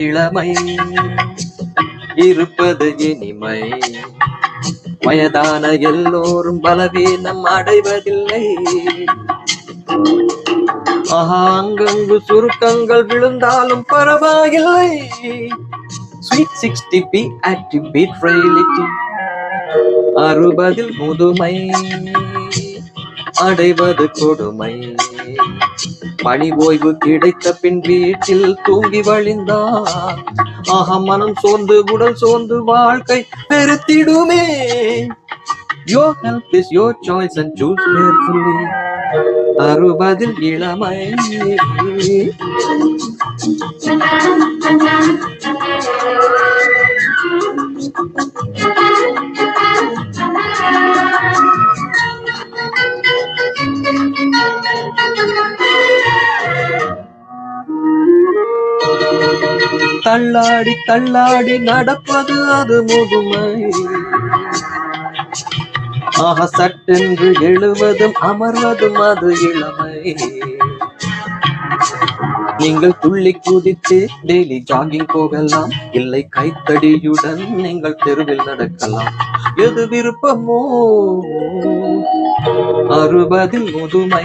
இளமை. இருப்பது இனிமை. வயதான எல்லோரும் பலவீனம் அடைவதில்லை. ஆஹா அங்கங்கு சுருக்கங்கள் விழுந்தாலும் பரவாயில்லை. Sweet sixty be active beat அறுபதில் முதுமை. அடைவது கொடுமை. பணி ஓய்வு கிடைத்த பின் வீட்டில் தூங்கி வழிந்தார். ஆஹா மனம் சோர்ந்து உடல் சோர்ந்து வாழ்க்கை பெருத்திடுமே Your health is your choice and choose carefully. அறுபதில் இளமை. தள்ளாடி தள்ளாடி நடப்பது அது முதுமை. ஆக சட்டென்று எழுவதும் அமர்வதும் அது இளமை. நீங்கள் துள்ளி குதித்து டெய்லி ஜாகிங் போகலாம். இல்லை கைத்தடியுடன் நீங்கள் தெருவில் நடக்கலாம். எது விருப்பமோ? அறுபதில் முதுமை.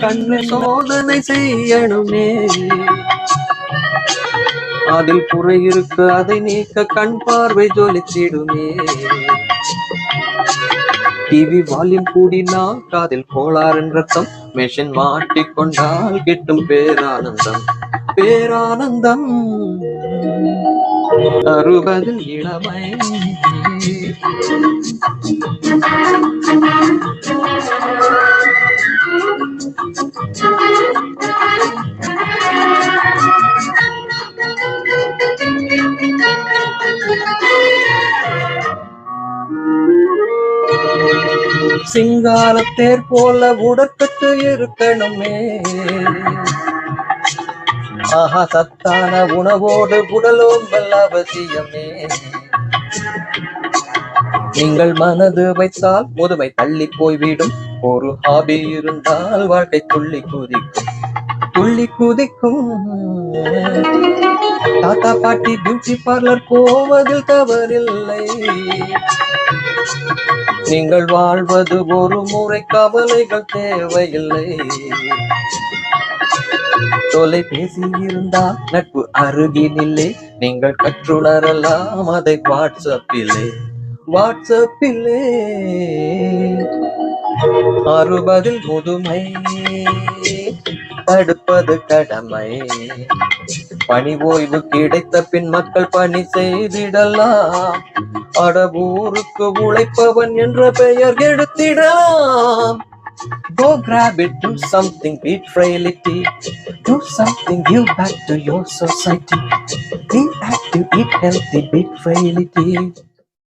கண்ணு சோதனை செய்யணுமே. அதில் குறை இருக்க அதை நீக்க கண் பார்வை ஜொலித்திடுமே. டிவி வால்யூம் கூடினால் காதில் கோளாறு ரத்தம் மெஷின் மாட்டிக்கொண்டால் கிட்டும் பேரானந்தம். பேரானந்தம். அறுபதில் இளமை. Thank you. சிங்காரத்தேர் போல உடற்கட்டு இருக்கணுமே. ஆஹா சத்தான உணவோடு உடலோம்பல் அவசியமே. நீங்கள் மனது வைத்தால் முதுமை தள்ளி போய்விடும். ஒரு ஹாபி இருந்தால் வாழ்க்கை துள்ளி குதிக்கும். துள்ளி குதிக்கும். தாத்தா பாட்டி பியூட்டி பார்லர் போவதில் தவறில்லை. நீங்கள் வாழ்வது ஒரு முறை கவலைகள் தேவையில்லை. தொலைபேசி இருந்தா நட்பு அருகினில்லை நீங்கள் கற்றுணரலாம் அதை வாட்ஸ்அப்பிலே. வாட்ஸ்அப்பிலே. அறுபதில் முதுமை. தடுப்பது கடமை பணி ஓய்வு கிடைத்த பின் மக்கள் பணி செய்திடலாம் அடபூருக்கு உழைப்பவன் என்ற பெயர் எடுத்திடலாம் Go grab it, do something, be frailty. Do something, give back to your society. Be active, eat healthy, be frailty.